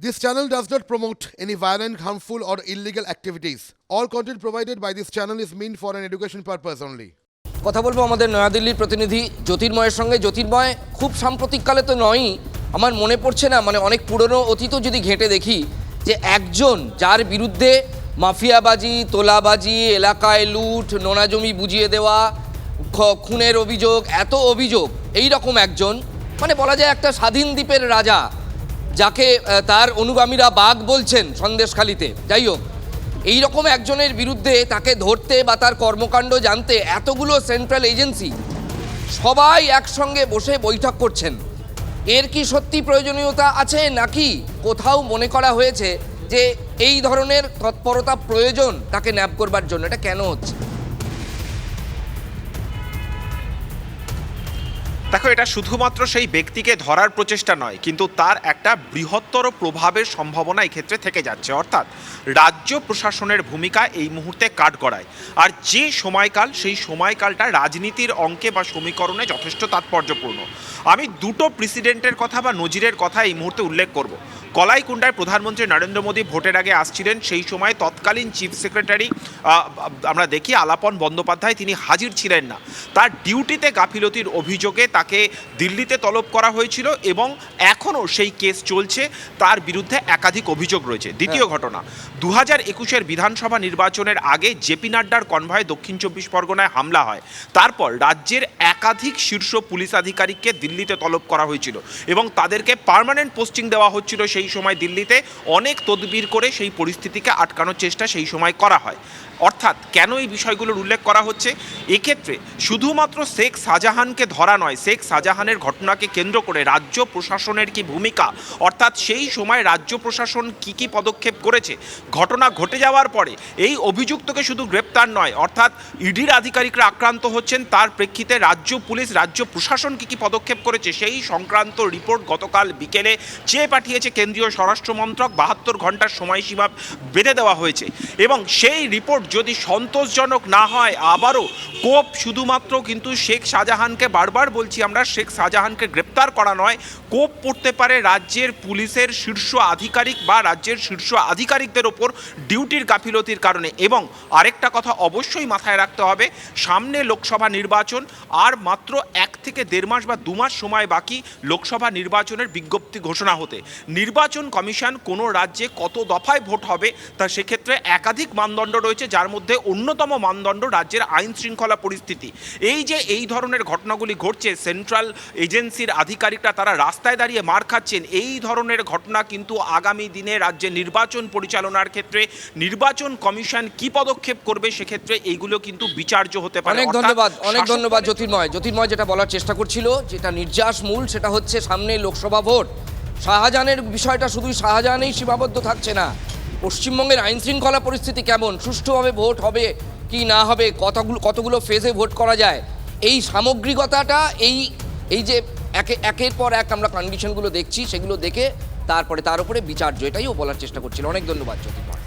This channel does not promote any violent, harmful, or illegal activities. All content provided by this channel is meant for an education purpose only. কথা বলব আমাদের নয়াদিল্লির প্রতিনিধি জ্যোতির্ময়ের সঙ্গে জ্যোতির্ময় খুব সাম্প্রতিককালে তো নয়ই আমার মনে পড়ছে না মানে অনেক পুরনো অতীতও যদি ঘেঁটে দেখি যে একজন যার বিরুদ্ধে মাফিয়াবাজি তোলাবাজি এলাকায় লুট নোনা জমি বুঝিয়ে দেওয়া খুনের অভিযোগ এত অভিযোগ এই রকম একজন মানে বলা যায় একটা স্বাধীন দ্বীপের রাজা যাকে তার অনুগামীরা বাঘ বলছেন সন্দেশখালিতে। যাই হোক এই রকম একজনের বিরুদ্ধে তাকে ধরতে বা তার কর্মকাণ্ড জানতে এতগুলো সেন্ট্রাল এজেন্সি সবাই একসঙ্গে বসে বৈঠক করছেন। এর কি সত্যি প্রয়োজনীয়তা আছে নাকি কোথাও মনে করা হয়েছে যে এই ধরনের তৎপরতা প্রয়োজন তাকে ন্যাপ করবার জন্য? এটা কেন হচ্ছে? দেখো, এটা শুধুমাত্র সেই ব্যক্তিকে ধরার প্রচেষ্টা নয়, কিন্তু তার একটা বৃহত্তর প্রভাবের সম্ভাবনা ক্ষেত্রে থেকে যাচ্ছে। অর্থাৎ রাজ্য প্রশাসনের ভূমিকা এই মুহূর্তে কাঠগড়ায়। আর যে সময়কাল, সেই সময়কালটা রাজনীতির অঙ্কে বা সমীকরণে যথেষ্ট তাৎপর্যপূর্ণ। আমি দুটো প্রেসিডেন্টের কথা বা নজিরের কথা এই মুহূর্তে উল্লেখ করব। কলাইকুণ্ডায় প্রধানমন্ত্রী নরেন্দ্র মোদী ভোটের আগে আসছিলেন, সেই সময় তৎকালীন চিফ সেক্রেটারি আমরা দেখি আলাপন বন্দ্যোপাধ্যায়, তিনি হাজির ছিলেন না। তার ডিউটিতে গাফিলতির অভিযোগে তাকে দিল্লিতে তলব করা হয়েছিল এবং এখনও সেই কেস চলছে। তার বিরুদ্ধে একাধিক অভিযোগ রয়েছে। দ্বিতীয় ঘটনা দু হাজার একুশের বিধানসভা নির্বাচনের আগে জেপি নাড্ডার কনভয়ে দক্ষিণ চব্বিশ পরগনায় হামলা হয়। তারপর রাজ্যের একাধিক শীর্ষ পুলিশ আধিকারিককে দিল্লিতে তলব করা হয়েছিল এবং তাদেরকে পার্মানেন্ট পোস্টিং দেওয়া হচ্ছিল সেই সময় দিল্লিতে। অনেক তদবির করে সেই পরিস্থিতিকে আটকানোর চেষ্টা সেই সময় করা হয়। অর্থাৎ কেন এই বিষয়গুলোর উল্লেখ করা হচ্ছে? এক্ষেত্রে শুধুমাত্র শেখ শাহজাহানকে ধরা নয় শেখ শাহজাহানের ঘটনাকে কেন্দ্র করে রাজ্য প্রশাসনের কি ভূমিকা? অর্থাৎ সেই সময় রাজ্য প্রশাসন কি কি পদক্ষেপ করেছে? ঘটনা ঘটে যাওয়ার পরে এই অভিযুক্তকে শুধু গ্রেপ্তার নয়, অর্থাৎ ইডির আধিকারিকরা আক্রান্ত হচ্ছেন, তার প্রেক্ষিতে রাজ্য পুলিশ, রাজ্য প্রশাসন কি কি পদক্ষেপ করেছে সেই সংক্রান্ত রিপোর্ট গতকাল বিকেলে চেয়ে পাঠিয়েছে কেন্দ্রীয় স্বরাষ্ট্র মন্ত্রক, বাহাত্তর ঘণ্টার সময়সীমা বেঁধে দেওয়া হয়েছে। এবং সেই রিপোর্ট যদি সন্তোষজনক না হয়, আবারও কোপ শুধুমাত্র কিন্তু শেখ শাহজাহানকে বারবার বলছি আমরা, শেখ শাহজাহানকে গ্রেপ্তার করা নয়, কোপ পড়তে পারে রাজ্যের পুলিশের শীর্ষ আধিকারিক বা রাজ্যের শীর্ষ আধিকারিকদের ওপর ডিউটির গাফিলতির কারণে। এবং আরেকটা কথা অবশ্যই মাথায় রাখতে হবে, সামনে লোকসভা নির্বাচন, আর মাত্র এক থেকে দেড় মাস বা দু মাস সময় বাকি লোকসভা নির্বাচনের বিজ্ঞপ্তি ঘোষণা হতে। নির্বাচন কমিশন কোনো রাজ্যে কত দফায় ভোট হবে, তা সেক্ষেত্রে একাধিক মানদণ্ড রয়েছে, যার মধ্যে অন্যতম মানদণ্ড রাজ্যের আইন শৃঙ্খলা পরিস্থিতি। এই যে এই ধরনের ঘটনাগুলি ঘটছে সেন্ট্রাল এজেন্সির আধিকারিকরা তারা রাস্তায় দাঁড়িয়ে মার খাচ্ছেন। এই ধরনের ঘটনা কিন্তু আগামী দিনে রাজ্যে নির্বাচন পরিচালনার ক্ষেত্রে নির্বাচন কমিশন কি পদক্ষেপ করবে সেক্ষেত্রে এইগুলো কিন্তু বিচার্য হতে পারে। অনেক ধন্যবাদ অনেক ধন্যবাদ জ্যোতির্ময়। জ্যোতির্ময় যেটা বলার চেষ্টা করছিল যেটা নির্যাস মূল সেটা হচ্ছে সামনে লোকসভা ভোট। শাহজাহানের বিষয়টা শুধুই শাহজাহানেই সীমাবদ্ধ থাকছে না। পশ্চিমবঙ্গের আইন শৃঙ্খলা পরিস্থিতি কেমন? সুষ্ঠুভাবে ভোট হবে কি না হবে? কতগুলো কতগুলো ফেজে ভোট করা যায়? এই সামগ্রিকতাটা, এই এই যে একে, একের পর এক আমরা কন্ডিশনগুলো দেখছি, সেগুলো দেখে তারপরে তার উপরে বিচার্য এটাইও বলার চেষ্টা করছিল। অনেক ধন্যবাদ, জ্যোতির্ময়।